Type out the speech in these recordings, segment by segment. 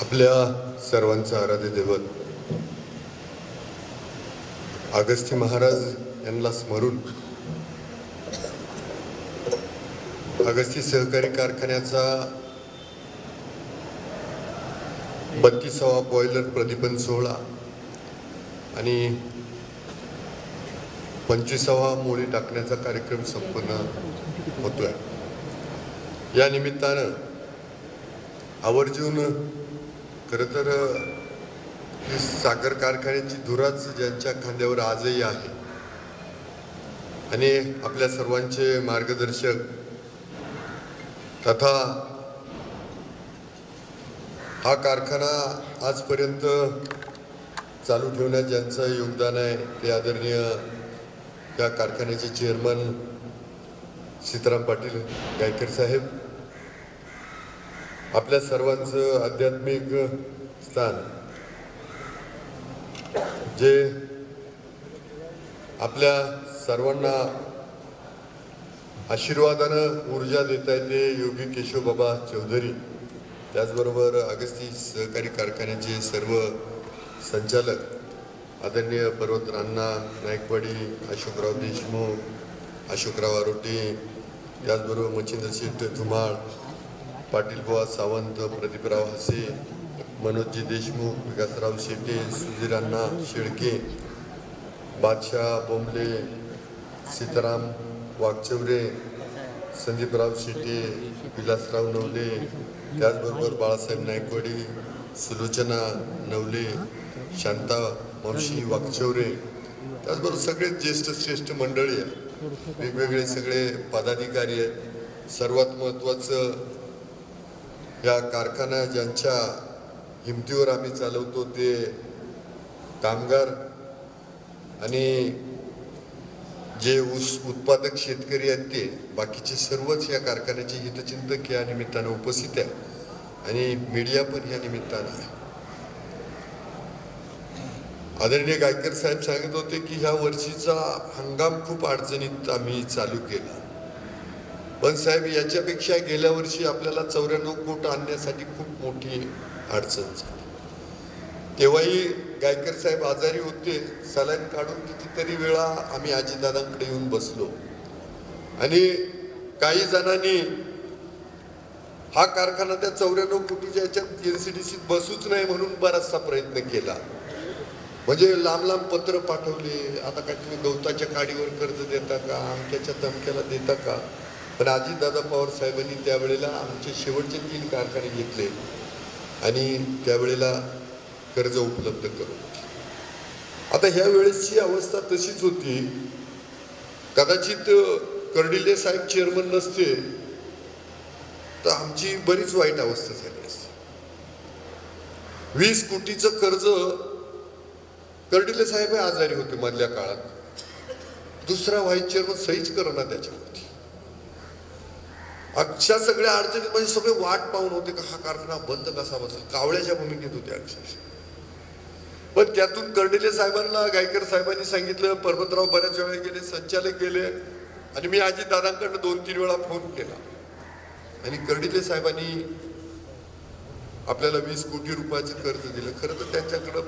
आपल्या सर्वांचं आराध्य दैवत. अगस्ती महाराज यांना स्मरून अगस्ती सहकारी कारखान्याचा बत्तीसावा बॉयलर प्रदीपन सोहळा आणि पंचवीसावा मोळी टाकण्याचा कार्यक्रम संपन्न होतोय. या निमित्तानं आवर्जून खरं तर ही साखर कारखान्याची धुराच ज्यांच्या खांद्यावर आजही आहे. आणि आपल्या सर्वांचे मार्गदर्शक तथा हा कारखाना आजपर्यंत चालू ठेवण्यात ज्यांचं योगदान आहे ते आदरणीय या कारखान्याचे चेअरमन सीताराम पाटील गायकर साहेब आपल्या सर्वांचं आध्यात्मिक स्थान जे आपल्या सर्वांना आशीर्वादानं ऊर्जा देत आहे ते योगी केशवबाबा चौधरी. त्याचबरोबर अगस्ती सहकारी कारखान्याचे सर्व संचालक आदरणीय पर्वत राणा नायकवाडी अशोकराव देशमुख अशोकराव आरोटे त्याचबरोबर मच्छिंद्र शेठ धुमाळ पाटील बुवा सावंत प्रदीपराव हसे मनोजजी देशमुख विकासराव शेटे सुधीरांना शेळके बादशाह बोंबले सीताराम वागचौरे संदीपराव शेटे विलासराव नवले त्याचबरोबर बाळासाहेब नायकवाडी सुलोचना नवले शांता मावशी वागचौरे त्याचबरोबर सगळेच ज्येष्ठ श्रेष्ठ मंडळी आहेत. वेगवेगळे सगळे पदाधिकारी आहेत. सर्वात महत्त्वाचं या कारखाना ज्यांच्या हिमतीवर आम्ही चालवतो ते कामगार आणि जे ऊस उत्पादक शेतकरी आहेत ते बाकीचे सर्वच या कारखान्याचे हितचिंतक या निमित्तानं उपस्थित आहे आणि मीडिया पण या निमित्तानं आहे. आदरणीय गायकर साहेब सांगत होते की ह्या वर्षीचा हंगाम खूप अडचणीत आम्ही चालू केला. पण साहेब याच्यापेक्षा गेल्या वर्षी आपल्याला चौऱ्याण्णव कोट आणण्यासाठी खूप मोठी अडचण झाली. तेव्हाही गायकर साहेब आजारी होते सलाईन काढून कितीतरी वेळा आम्ही आजीदादांकडे येऊन बसलो. आणि काही जणांनी हा कारखाना त्या चौऱ्याण्णव कोटीच्या याच्यात सीत बसूच नाही म्हणून बराचसा प्रयत्न केला. म्हणजे लांब लांब पत्र पाठवले आता काय तुम्ही गवताच्या काडीवर कर्ज देता का? अमक्याच्या धमक्याला देता का? पण अजितदादा पवार साहेबांनी त्यावेळेला आमचे शेवटचे तीन कारखाने घेतले आणि त्यावेळेला कर्ज उपलब्ध करून. आता ह्या वेळेसची अवस्था तशीच होती. कदाचित कर्डिले साहेब चेअरमन नसते तर आमची बरीच वाईट अवस्था झाली असते. वीस कोटीचं कर्ज कर्डिले साहेब आजारी होते मधल्या काळात. दुसरा व्हाईस चेअरमन सहीच करणार त्याच्यावरती. अक्षा सगळ्या अडचणी म्हणजे सगळे वाट पाहून होते का हा कारखाना बंद कसा बसेल? कावळ्याच्या भूमिकेत होते अक्षरशः. पण त्यातून कर्डिले साहेबांना गायकर साहेबांनी सांगितलं पर्वतराव बऱ्याच वेळा गेले संचालक गेले आणि मी आजी दादांकडनं दोन तीन वेळा फोन केला. आणि कर्डिले साहेबांनी आपल्याला वीस कोटी रुपयाचं कर्ज दिलं. खरं तर त्यांच्याकडं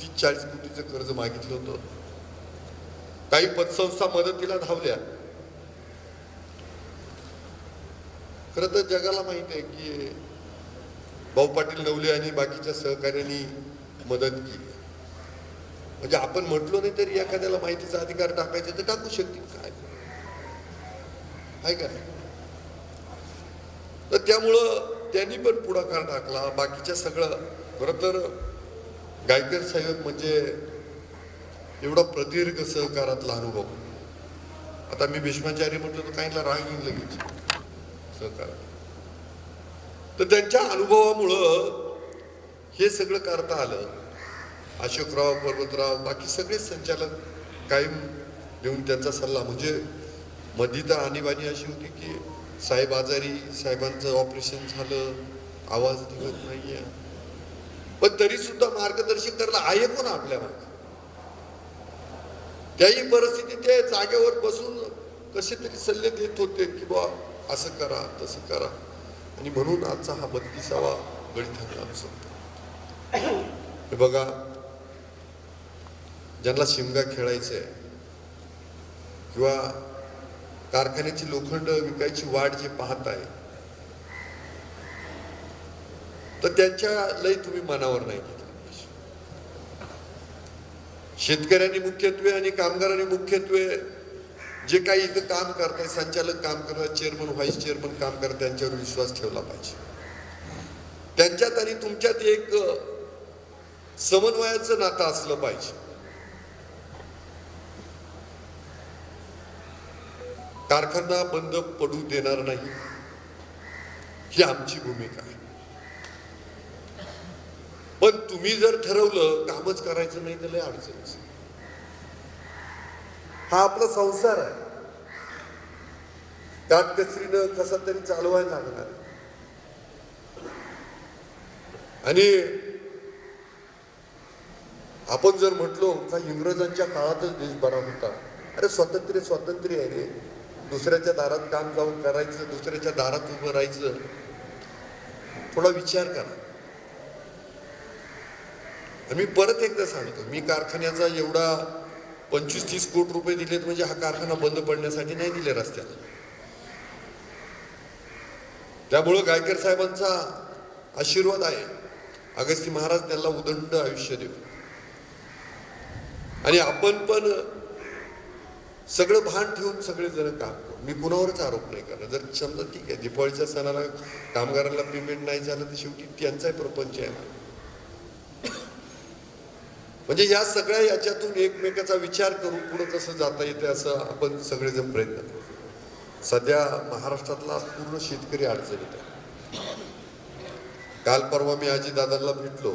तीस चाळीस कोटीचं कर्ज मागितलं होतं. काही पतसंस्था मदतीला धावल्या. खरं तर जगाला माहीत आहे की भाऊ पाटील नवले आणि बाकीच्या सहकार्यांनी मदत केली म्हणजे आपण म्हटलो नाही तरी एखाद्याला माहितीचा अधिकार टाकायचा तर टाकू शकतील काय? आहे का तर त्यामुळं त्यांनी पण पुढाकार टाकला. बाकीच्या सगळं खरं तर गायकर साहेब म्हणजे एवढा प्रदीर्घ सहकारातला अनुभव. आता मी भीष्माचार्य म्हटलं तर काहींना राग येईल लगेच. सहकार तर त्यांच्या अनुभवामुळं हे सगळं करता आलं. अशोकराव पर्वतराव बाकी सगळे संचालक कायम देऊन त्यांचा सल्ला. म्हणजे मधी तर आणीबाणी अशी होती की साहेब आजारी साहेबांचं ऑपरेशन झालं आवाज निघत नाहीये. पण तरी सुद्धा मार्गदर्शन करायला आहे कोण आपल्या मागे? त्याही परिस्थितीत ते जागेवर बसून कसे तरी सल्ले देत होते की बा असं करा तसं करा. आणि म्हणून आजचा हा बत्तीसावा गणित हंगाम संपतो. हे बघा ज्यांना शिमगा खेळायचं आहे किंवा कारखान्याची लोखंड विकायची वाढ जे पाहत आहे तर त्यांच्या लय तुम्ही मनावर नाही शेतकऱ्यांनी मुख्यत्वे आणि कामगारांनी मुख्यत्वे जे काही इथं काम करतात संचालक काम करतात चेअरमन व्हाईस चेअरमन काम करतात त्यांच्यावर विश्वास ठेवला पाहिजे. त्यांच्यात आणि तुमच्यात एक समन्वयाचं नातं असलं पाहिजे. कारखाना बंद पडू देणार नाही ही आमची भूमिका आहे. पण तुम्ही जर ठरवलं कामच करायचं नाही तर लय अडचणीच हा आपला संसार आहे. काटकसरीनं कसा तरी चालवायला लागणार. आणि आपण जर म्हटलो का इंग्रजांच्या काळातच देश बरा होता. अरे स्वातंत्र्य स्वातंत्र्य आहे रे. दुसऱ्याच्या दारात काम जाऊन करायचं दुसऱ्याच्या दारात उभं राहायचं. थोडा विचार करा. आणि मी परत एकदा सांगतो मी कारखान्याचा एवढा पंचवीस तीस कोटी रुपये दिलेत म्हणजे हा कारखाना बंद पडण्यासाठी नाही दिले रस्त्याला. त्यामुळं गायकर साहेबांचा आशीर्वाद आहे. अगस्ती महाराज त्यांना उदंड आयुष्य देऊ. आणि आपण पण सगळं भान ठेवून सगळे जण काम करू. मी कुणावरच आरोप नाही करणार. जर समजा ठीक आहे दिपाळीच्या सणाला कामगारांना पेमेंट नाही झालं तर शेवटी त्यांचाही प्रपंच आहे ना. म्हणजे या सगळ्या याच्यातून एकमेकाचा विचार करून पुढं कसं जाता येते असं आपण सगळेजण प्रयत्न करतो सध्या महाराष्ट्रातला पूर्ण शेतकरी अडचणीत आहे. काल परवा मी आजी दादांना भेटलो.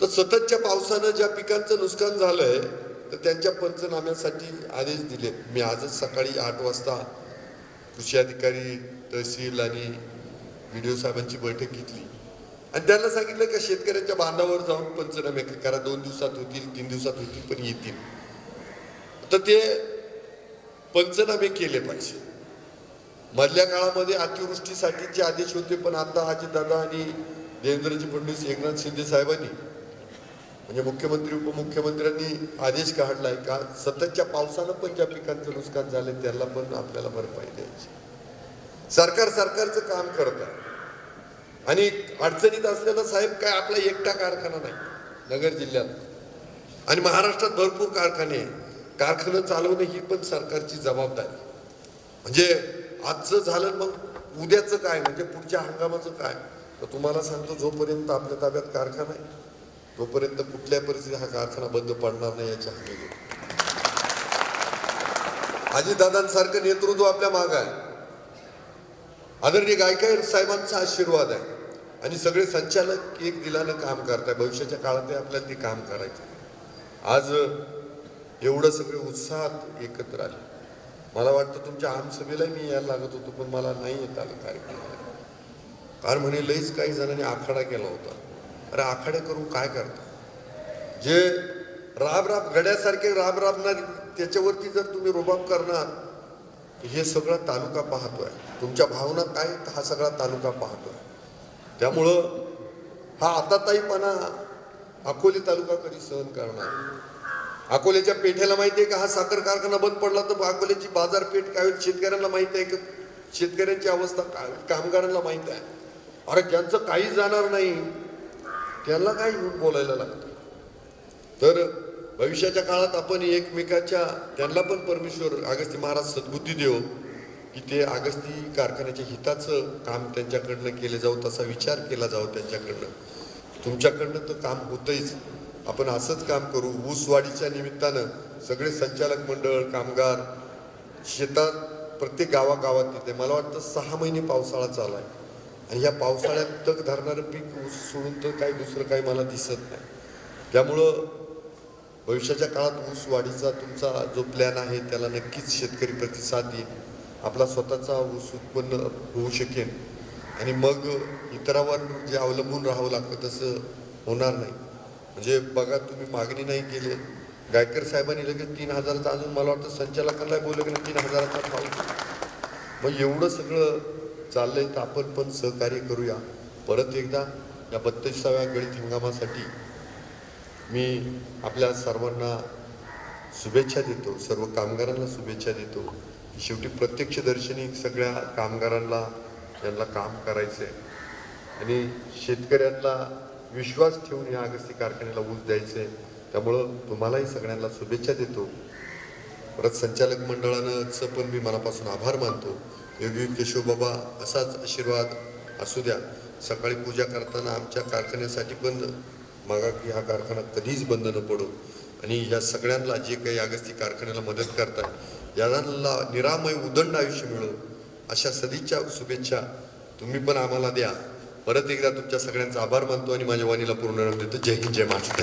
तर सततच्या पावसानं ज्या पिकांचं नुकसान झालंय तर त्यांच्या पंचनाम्यासाठी आदेश दिले. मी आजच सकाळी आठ वाजता कृषी अधिकारी तहसील आणि व्हिडिओ साहेबांची बैठक घेतली. आणि त्यांना सांगितलं का शेतकऱ्यांच्या बांधावर जाऊन पंचनामे करा. दोन दिवसात होतील तीन दिवसात होतील पण येतील. तर ते पंचनामे केले पाहिजे. मधल्या काळामध्ये अतिवृष्टीसाठीचे आदेश होते पण आता दादा आणि देवेंद्रजी फडणवीस एकनाथ शिंदे साहेबांनी म्हणजे मुख्यमंत्री उपमुख्यमंत्र्यांनी आदेश काढलाय का? सततच्या पावसानं पण ज्या पिकांचं नुकसान झालं त्याला पण आपल्याला भरपाई द्यायची. सरकार सरकारचं काम करत आहे. आणि अडचणीत असलेला साहेब काय आपला एकटा कारखाना नाही नगर जिल्ह्यात. आणि महाराष्ट्रात भरपूर कारखाने कारखानं चालवणं ही पण सरकारची जबाबदारी. म्हणजे आजचं झालं मग उद्याचं काय? म्हणजे पुढच्या हंगामाचं काय? तर तुम्हाला सांगतो जोपर्यंत आपल्या ताब्यात कारखाना आहे तोपर्यंत कुठल्या परिस्थितीत हा कारखाना बंद पडणार नाही याची हमी घेतो अजितदादांसारखं नेतृत्व आपल्या मागं आहे. आदरणीय गायकर साहेबांचा आशीर्वाद आहे. आणि सगळे संचालक एक दिलानं काम करताय. भविष्याच्या काळात आपल्याला ते काम करायचं. आज एवढं सगळे उत्साहात एकत्र आले. मला वाटतं तुमच्या आमसभेला मी यायला लागत होतो पण मला नाही येत आलं कार्यक्रमाला कारण म्हणे लईच काही जणांनी आखाडा केला होता. अरे आखाडे करून काय करता? जे राब राब गड्यासारखे राब राबणार त्याच्यावरती जर तुम्ही रोबाब करणार हे सगळा तालुका पाहतोय. तुमच्या भावना काय हा सगळा तालुका पाहतोय. त्यामुळं हा आताताईपणा अकोले तालुका कधी सहन करणार? अकोल्याच्या पेठेला माहिती आहे का हा साखर कारखाना बंद पडला तर अकोल्याची बाजारपेठ काय होईल? शेतकऱ्यांना माहिती आहे का? शेतकऱ्यांची अवस्था काय कामगारांना माहीत आहे. अरे ज्यांचं काही जाणार नाही त्यांना काय बोलायला लागतं? तर भविष्याच्या काळात आपण एकमेकाच्या त्यांना पण परमेश्वर अगस्ती महाराज सद्बुद्धी देव. की ते आगस्ती कारखान्याच्या हिताचं काम त्यांच्याकडनं केलं जावं तसा विचार केला जावं त्यांच्याकडनं. तुमच्याकडनं तर काम होतंच आपण असंच काम करू. ऊसवाढीच्या निमित्तानं सगळे संचालक मंडळ कामगार शेतात प्रत्येक गावागावात येते. मला वाटतं सहा महिने पावसाळा चालू आहे आणि ह्या पावसाळ्यात तग धरणारं पीक ऊस सोडून तर काही दुसरं काही मला दिसत नाही. त्यामुळं भविष्याच्या काळात ऊस वाढीचा तुमचा जो प्लॅन आहे त्याला नक्कीच शेतकरी प्रतिसाद देईल. आपला स्वतःचा ऊस उत्पन्न होऊ शकेल. आणि मग इतरांवर जे अवलंबून राहावं लागतं तसं होणार नाही. म्हणजे बघा तुम्ही मागणी नाही केली. गायकर साहेबांनी लगेच तीन हजाराचा अजून मला वाटतं संचालकांना बोललं की तीन हजाराचा पाऊस मग एवढं सगळं चाललंय तर आपण पण सहकार्य करूया. परत एकदा या बत्तीसाव्या गळीत हंगामासाठी मी आपल्या सर्वांना शुभेच्छा देतो सर्व कामगारांना शुभेच्छा देतो. शेवटी प्रत्यक्षदर्शनी सगळ्या कामगारांना यांना काम करायचं आहे आणि शेतकऱ्यांना विश्वास ठेवून या अगस्ती कारखान्याला ऊस द्यायचं आहे त्यामुळं तुम्हालाही सगळ्यांना शुभेच्छा देतो. परत संचालक मंडळानंचं पण मी मनापासून आभार मानतो. योगी केशवबाबा असाच आशीर्वाद असू द्या. सकाळी पूजा करताना आमच्या कारखान्यासाठी पण मागा की हा कारखाना कधीच बंद न पडो. आणि या सगळ्यांना जे काही अगस्ती कारखान्याला मदत करताय याला निरामय उदंड आयुष्य मिळो. अशा सदिच्छा शुभेच्छा तुम्ही पण आम्हाला द्या. परत एकदा तुमच्या सगळ्यांचा आभार मानतो आणि माझ्या वाणीला पूर्ण देतो. जय हिंद जय महाराष्ट्र.